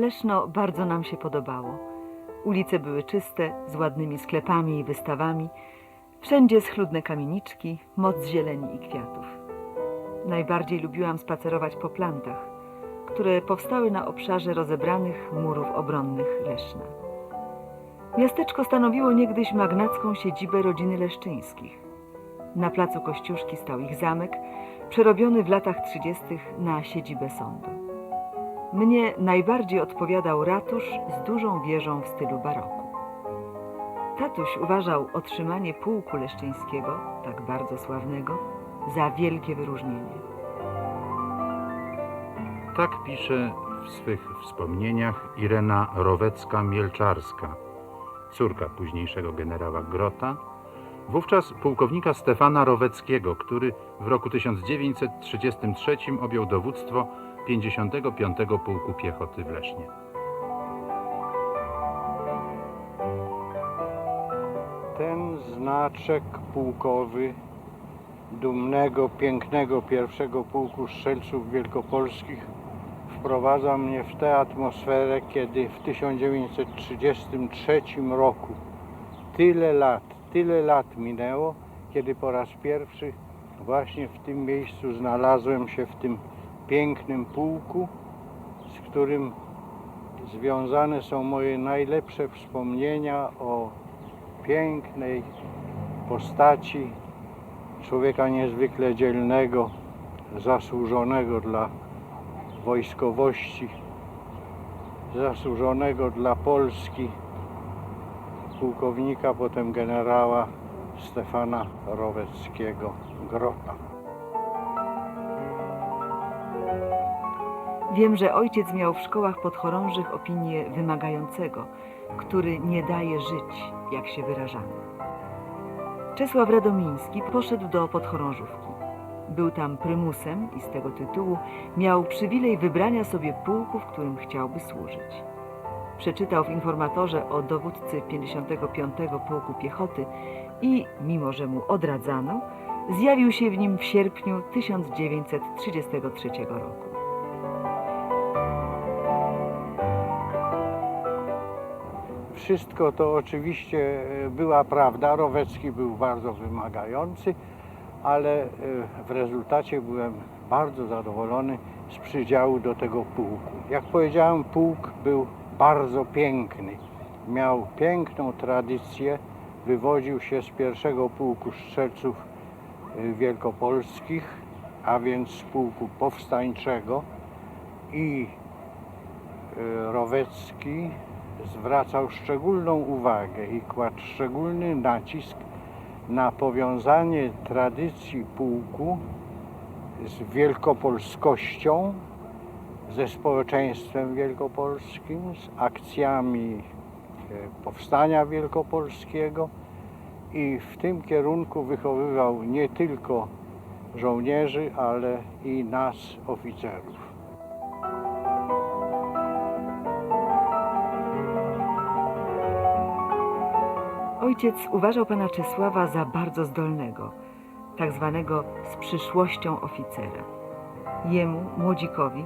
Leszno bardzo nam się podobało. Ulice były czyste, z ładnymi sklepami i wystawami. Wszędzie schludne kamieniczki, moc zieleni i kwiatów. Najbardziej lubiłam spacerować po plantach, które powstały na obszarze rozebranych murów obronnych Leszna. Miasteczko stanowiło niegdyś magnacką siedzibę rodziny Leszczyńskich. Na placu Kościuszki stał ich zamek, przerobiony w latach 30. na siedzibę sądu. Mnie najbardziej odpowiadał ratusz z dużą wieżą w stylu baroku. Tatuś uważał otrzymanie pułku leszczyńskiego, tak bardzo sławnego, za wielkie wyróżnienie. Tak pisze w swych wspomnieniach Irena Rowecka-Mielczarska, córka późniejszego generała Grota, wówczas pułkownika Stefana Roweckiego, który w roku 1933 objął dowództwo 55. Pułku Piechoty w Lesznie. Ten znaczek pułkowy dumnego, pięknego pierwszego pułku strzelców wielkopolskich wprowadza mnie w tę atmosferę, kiedy w 1933 roku tyle lat, tyle lat minęło, kiedy po raz pierwszy właśnie w tym miejscu znalazłem się w tym pięknym pułku, z którym związane są moje najlepsze wspomnienia o pięknej postaci człowieka niezwykle dzielnego, zasłużonego dla wojskowości, zasłużonego dla Polski, pułkownika, potem generała Stefana Roweckiego Grota. Wiem, że ojciec miał w szkołach podchorążych opinię wymagającego, który nie daje żyć, jak się wyrażamy. Czesław Radomiński poszedł do podchorążówki. Był tam prymusem i z tego tytułu miał przywilej wybrania sobie pułku, w którym chciałby służyć. Przeczytał w informatorze o dowódcy 55. Pułku Piechoty i, mimo że mu odradzano, zjawił się w nim w sierpniu 1933 roku. Wszystko to oczywiście e, była prawda. Rowecki był bardzo wymagający, ale e, w rezultacie byłem bardzo zadowolony z przydziału do tego pułku. Jak powiedziałem, pułk był bardzo piękny. Miał piękną tradycję, wywodził się z pierwszego pułku strzelców e, wielkopolskich, a więc z pułku powstańczego i Rowecki zwracał szczególną uwagę i kładł szczególny nacisk na powiązanie tradycji pułku z wielkopolskością, ze społeczeństwem wielkopolskim, z akcjami e, powstania wielkopolskiego i w tym kierunku wychowywał nie tylko żołnierzy, ale i nas, oficerów. Ojciec uważał pana Czesława za bardzo zdolnego, tak zwanego z przyszłością oficera. Jemu, młodzikowi,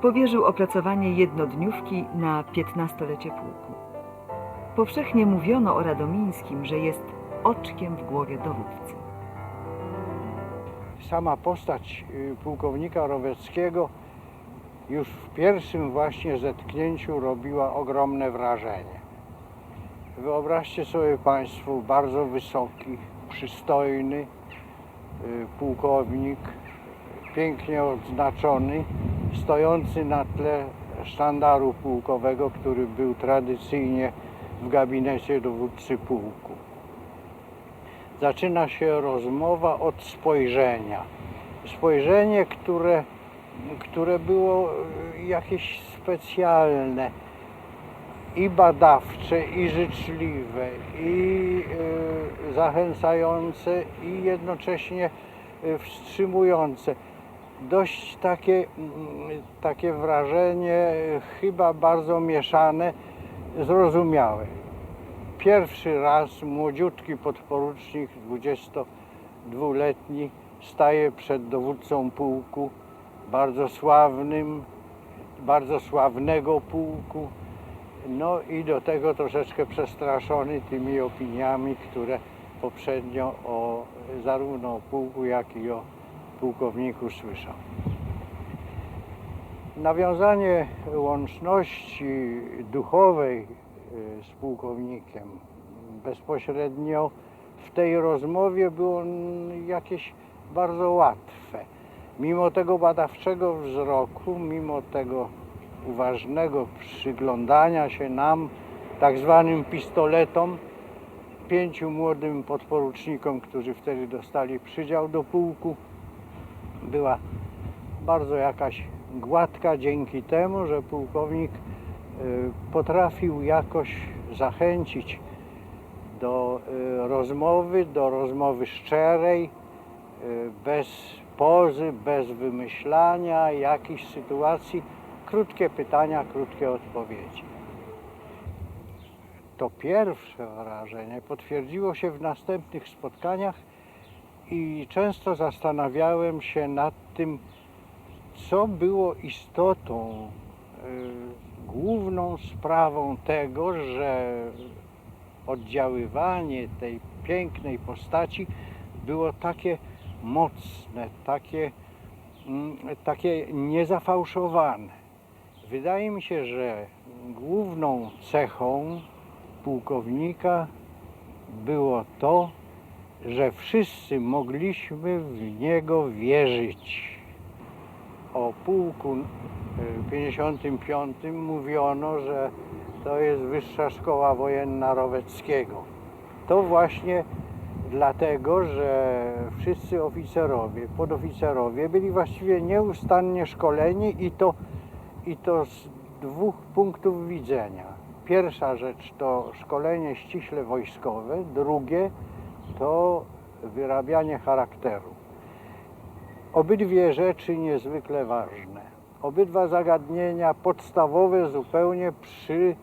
powierzył opracowanie jednodniówki na 15-lecie pułku. Powszechnie mówiono o Radomińskim, że jest oczkiem w głowie dowódcy. sama postać y, pułkownika Roweckiego już w pierwszym właśnie zetknięciu robiła ogromne wrażenie. Wyobraźcie sobie Państwo bardzo wysoki, przystojny y, pułkownik, pięknie odznaczony, stojący na tle sztandaru pułkowego, który był tradycyjnie w gabinecie dowódcy pułku zaczyna się rozmowa od spojrzenia. Spojrzenie, które, które było e, jakieś specjalne i badawcze, i życzliwe, i e, zachęcające, i jednocześnie e, wstrzymujące. Dość takie, mm, takie wrażenie, chyba bardzo mieszane, zrozumiałe pierwszy raz młodziutki podporucznik, 22-letni, staje przed dowódcą pułku, bardzo sławnym, bardzo sławnego pułku. No i do tego troszeczkę przestraszony tymi opiniami, które poprzednio o zarówno o pułku, jak i o pułkowniku słyszał. Nawiązanie łączności duchowej y, z pułkownikiem bezpośrednio w tej rozmowie było jakieś bardzo łatwe. Mimo tego badawczego wzroku, mimo tego uważnego przyglądania się nam, tak zwanym pistoletom, pięciu młodym podporucznikom, którzy wtedy dostali przydział do pułku, była bardzo jakaś gładka dzięki temu, że pułkownik y, potrafił jakoś zachęcić do y, rozmowy, do rozmowy szczerej, y, bez pozy, bez wymyślania jakichś sytuacji, krótkie pytania, krótkie odpowiedzi. To pierwsze wrażenie potwierdziło się w następnych spotkaniach i często zastanawiałem się nad tym, co było istotą, y, główną sprawą tego, że oddziaływanie tej pięknej postaci było takie mocne, takie, mm, takie niezafałszowane. Wydaje mi się, że główną cechą pułkownika było to, że wszyscy mogliśmy w niego wierzyć. O pułku y, 55 mówiono, że to jest Wyższa Szkoła Wojenna Roweckiego. To właśnie dlatego, że wszyscy oficerowie, podoficerowie byli właściwie nieustannie szkoleni i to, i to z dwóch punktów widzenia. Pierwsza rzecz to szkolenie ściśle wojskowe, drugie to wyrabianie charakteru. Obydwie rzeczy niezwykle ważne. Obydwa zagadnienia podstawowe zupełnie przy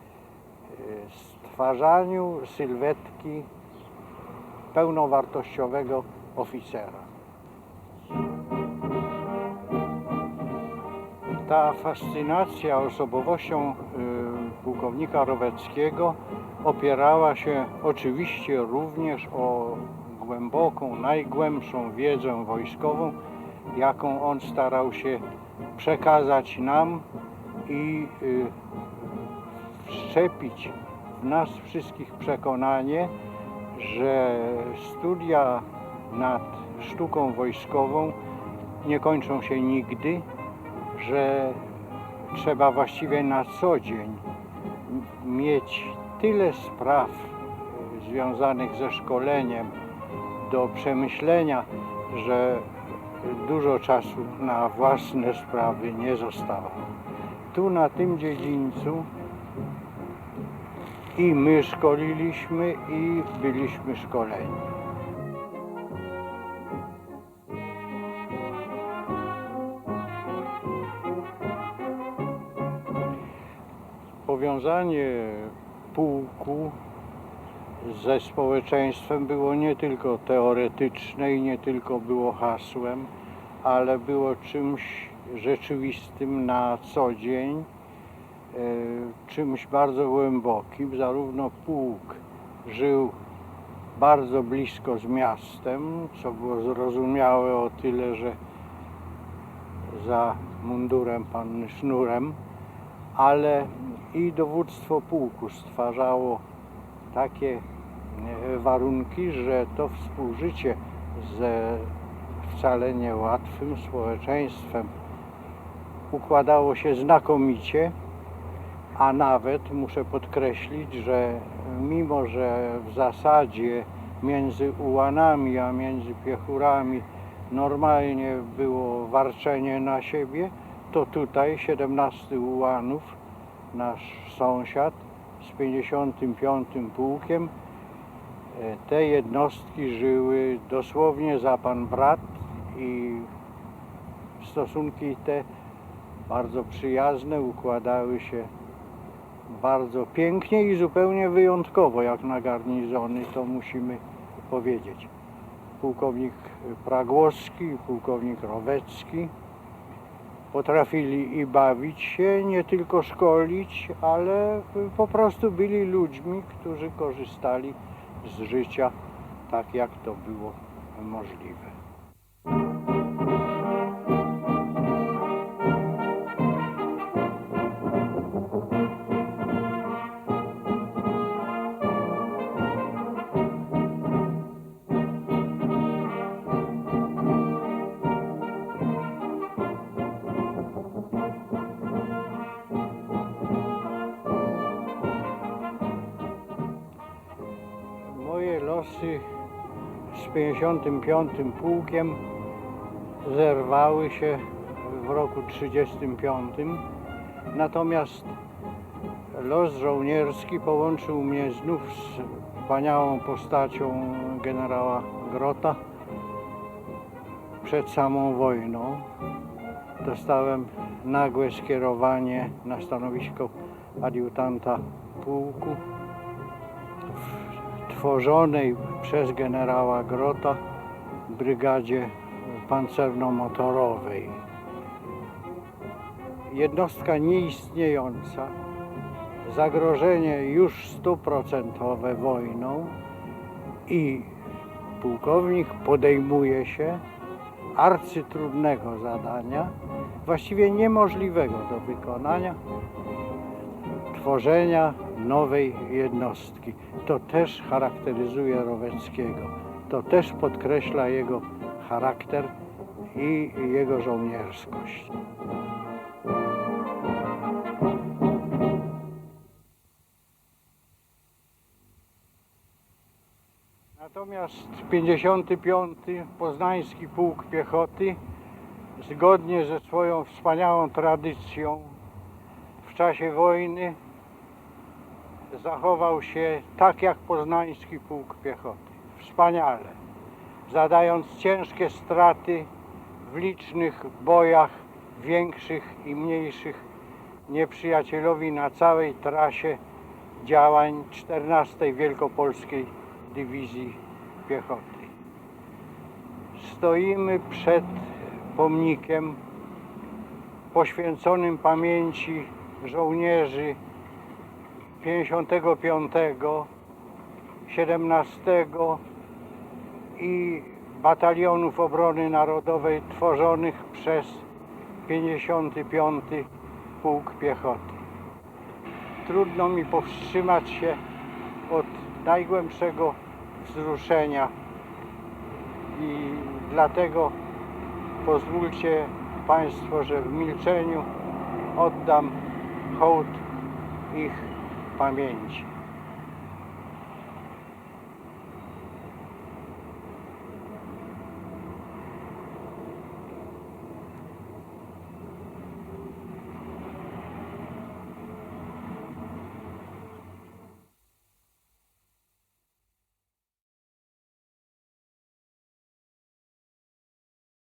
e, stwarzaniu sylwetki pełnowartościowego oficera. Ta fascynacja osobowością y, pułkownika Roweckiego opierała się oczywiście również o głęboką, najgłębszą wiedzę wojskową, jaką on starał się przekazać nam i y, wszczepić w nas wszystkich przekonanie, że studia nad sztuką wojskową nie kończą się nigdy, że trzeba właściwie na co dzień mieć tyle spraw y, związanych ze szkoleniem do przemyślenia, że dużo czasu na własne sprawy nie zostało. Tu na tym dziedzińcu i my szkoliliśmy i byliśmy szkoleni. Powiązanie pułku ze społeczeństwem było nie tylko teoretyczne i nie tylko było hasłem, ale było czymś rzeczywistym na co dzień, e, czymś bardzo głębokim. Zarówno pułk żył bardzo blisko z miastem, co było zrozumiałe o tyle, że za mundurem panny sznurem, ale i dowództwo pułku stwarzało takie e, warunki, że to współżycie ze wcale niełatwym społeczeństwem układało się znakomicie, a nawet muszę podkreślić, że mimo, że w zasadzie między ułanami a między piechurami normalnie było warczenie na siebie, to tutaj 17 ułanów, nasz sąsiad z 55 pułkiem, e, te jednostki żyły dosłownie za pan brat i stosunki te bardzo przyjazne układały się bardzo pięknie i zupełnie wyjątkowo jak na garnizony, to musimy powiedzieć. Pułkownik Pragłowski pułkownik Rowecki potrafili i bawić się, nie tylko szkolić, ale po prostu byli ludźmi, którzy korzystali z życia tak, jak to było możliwe. 55 pułkiem zerwały się w roku 35. Natomiast los żołnierski połączył mnie znów z wspaniałą postacią generała Grota przed samą wojną. Dostałem nagłe skierowanie na stanowisko adiutanta pułku tworzonej przez generała Grota brygadzie pancerno-motorowej. Jednostka nieistniejąca, zagrożenie już stuprocentowe wojną i pułkownik podejmuje się arcytrudnego zadania, właściwie niemożliwego do wykonania, tworzenia nowej jednostki. To też charakteryzuje Roweckiego. To też podkreśla jego charakter i jego żołnierskość. Natomiast 55. Poznański Pułk Piechoty zgodnie ze swoją wspaniałą tradycją w czasie wojny zachował się tak jak Poznański Pułk Piechoty. Wspaniale. Zadając ciężkie straty w licznych bojach większych i mniejszych nieprzyjacielowi na całej trasie działań 14 Wielkopolskiej Dywizji Piechoty. Stoimy przed pomnikiem poświęconym pamięci żołnierzy 55, 17 i batalionów obrony narodowej tworzonych przez 55 Pułk Piechoty. Trudno mi powstrzymać się od najgłębszego wzruszenia i dlatego pozwólcie Państwo, że w milczeniu oddam hołd ich 方便一些